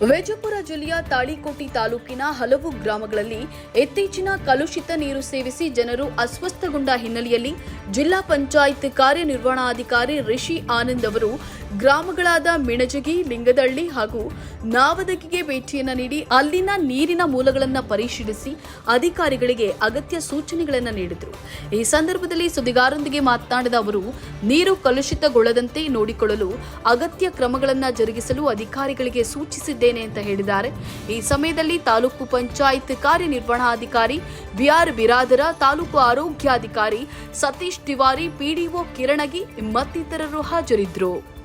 ವಿಜಯಪುರ ಜಿಲ್ಲೆಯ ತಾಳಿಕೋಟಿ ತಾಲೂಕಿನ ಹಲವು ಗ್ರಾಮಗಳಲ್ಲಿ ಇತ್ತೀಚಿನ ಕಲುಷಿತ ನೀರು ಸೇವಿಸಿ ಜನರು ಅಸ್ವಸ್ಥಗೊಂಡ ಹಿನ್ನೆಲೆಯಲ್ಲಿ ಜಿಲ್ಲಾ ಪಂಚಾಯತ್ ಕಾರ್ಯನಿರ್ವಹಣಾಧಿಕಾರಿ ರಿಷಿ ಆನಂದ್ ಅವರು ಗ್ರಾಮಗಳಾದ ಮಿಣಜಗಿ, ಲಿಂಗದಳ್ಳಿ ಹಾಗೂ ನಾವದಗಿಗೆ ಭೇಟಿಯನ್ನು ನೀಡಿ ಅಲ್ಲಿನ ನೀರಿನ ಮೂಲಗಳನ್ನು ಪರಿಶೀಲಿಸಿ ಅಧಿಕಾರಿಗಳಿಗೆ ಅಗತ್ಯ ಸೂಚನೆಗಳನ್ನು ನೀಡಿದರು. ಈ ಸಂದರ್ಭದಲ್ಲಿ ಸುದ್ದಿಗಾರರೊಂದಿಗೆ ಮಾತನಾಡಿದ ಅವರು, ನೀರು ಕಲುಷಿತಗೊಳ್ಳದಂತೆ ನೋಡಿಕೊಳ್ಳಲು ಅಗತ್ಯ ಕ್ರಮಗಳನ್ನು ಜರುಗಿಸಲು ಅಧಿಕಾರಿಗಳಿಗೆ ಸೂಚಿಸಿದ್ದೇನೆ ಅಂತ ಹೇಳಿದ್ದಾರೆ. ಈ ಸಮಯದಲ್ಲಿ ತಾಲೂಕು ಪಂಚಾಯತ್ ಕಾರ್ಯನಿರ್ವಹಣಾಧಿಕಾರಿ ಬಿಆರ್ ಬಿರಾದರ, ತಾಲೂಕು ಆರೋಗ್ಯಾಧಿಕಾರಿ ಸತೀಶ್ ತಿವಾರಿ, ಪಿಡಿಒ ಕಿರಣಗಿ ಮತ್ತಿತರರು ಹಾಜರಿದ್ದರು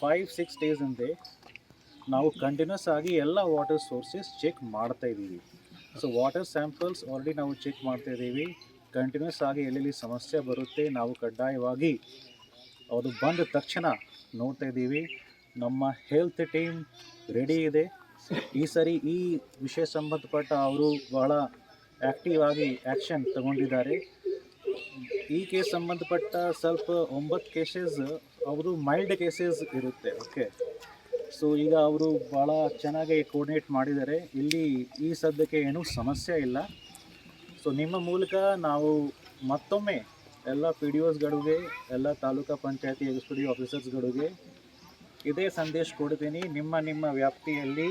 ಫೈವ್ ಸಿಕ್ಸ್ ಡೇಸ್ ಹಿಂದೆ ನಾವು ಕಂಟಿನ್ಯೂಸ್ ಆಗಿ ಎಲ್ಲ ವಾಟರ್ ಸೋರ್ಸಸ್ ಚೆಕ್ ಮಾಡ್ತಾ ಇದ್ದೀವಿ. ಸೊ ವಾಟರ್ ಸ್ಯಾಂಪಲ್ಸ್ ಆಲ್ರೆಡಿ ನಾವು ಚೆಕ್ ಮಾಡ್ತಾ ಇದ್ದೀವಿ. ಕಂಟಿನ್ಯೂಸ್ ಆಗಿ ಎಲ್ಲೆಲ್ಲಿ ಸಮಸ್ಯೆ ಬರುತ್ತೆ ನಾವು ಕಡ್ಡಾಯವಾಗಿ ಅದು ಬಂದ ತಕ್ಷಣ ನೋಡ್ತಾ ಇದ್ದೀವಿ. ನಮ್ಮ ಹೆಲ್ತ್ ಟೀಮ್ ರೆಡಿ ಇದೆ. ಈ ಸರಿ ಈ ವಿಷಯ ಸಂಬಂಧಪಟ್ಟ ಅವರು ಬಹಳ ಆ್ಯಕ್ಟಿವ್ ಆಗಿ ಆ್ಯಕ್ಷನ್ ತಗೊಂಡಿದ್ದಾರೆ. ಈ ಕೇಸ್ ಸಂಬಂಧಪಟ್ಟ ಸ್ವಲ್ಪ ಒಂಬತ್ತು ಕೇಸಸ್ ಅವರು ಮೈಲ್ಡ್ ಕೇಸಸ್ ಇರುತ್ತೆ ಓಕೆ ಸೊ ಈಗ ಅವರು ಭಾಳ ಚೆನ್ನಾಗಿ ಕೋರ್ಡಿನೇಟ್ ಮಾಡಿದ್ದಾರೆ. ಇಲ್ಲಿ ಈ ಸದ್ಯಕ್ಕೆ ಏನೂ ಸಮಸ್ಯೆ ಇಲ್ಲ. ಸೊ ನಿಮ್ಮ ಮೂಲಕ ನಾವು ಮತ್ತೊಮ್ಮೆ ಎಲ್ಲ ಪಿ ಡಿ ಒಸ್ಗಳಿಗೆ ಎಲ್ಲ ತಾಲೂಕಾ ಪಂಚಾಯತಿ ಎಕ್ಸಿಕ್ಯೂಟಿವ್ ಆಫೀಸರ್ಸ್ಗಳಿಗೆ ಇದೇ ಸಂದೇಶ ಕೊಡ್ತೀನಿ. ನಿಮ್ಮ ನಿಮ್ಮ ವ್ಯಾಪ್ತಿಯಲ್ಲಿ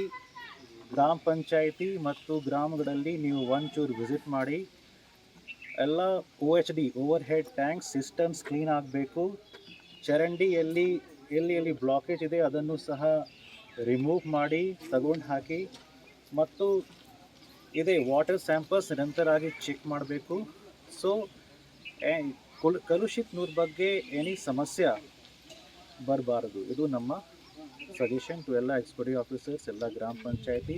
ಗ್ರಾಮ ಪಂಚಾಯಿತಿ ಮತ್ತು ಗ್ರಾಮಗಳಲ್ಲಿ ನೀವು ಒಂಚೂರು ವಿಸಿಟ್ ಮಾಡಿ. ಎಲ್ಲ O H D overhead tank systems clean ಆಗಬೇಕು. ಚರಂಡಿ ಎಲ್ಲಿ ಎಲ್ಲಿ ಎಲ್ಲಿ ಬ್ಲಾಕೇಜ್ ಇದೆ ಅದನ್ನು ಸಹ ರಿಮೂವ್ ಮಾಡಿ, ತಗೊಂಡು ಹಾಕಿ. ಮತ್ತು ಇದೆ ವಾಟರ್ ಸ್ಯಾಂಪಲ್ಸ್ ನಿರಂತರವಾಗಿ ಚೆಕ್ ಮಾಡಬೇಕು. ಸೊ ಕಲುಷಿತ ನೂರ್ ಬಗ್ಗೆ ಎನಿ ಸಮಸ್ಯೆ ಬರಬಾರದು. ಇದು ನಮ್ಮ ಸಜೆಷನ್ ಟು ಎಲ್ಲ ಎಕ್ಸಿಕ್ಯೂಟಿವ್ ಆಫೀಸರ್ಸ್ ಎಲ್ಲ ಗ್ರಾಮ ಪಂಚಾಯತಿ.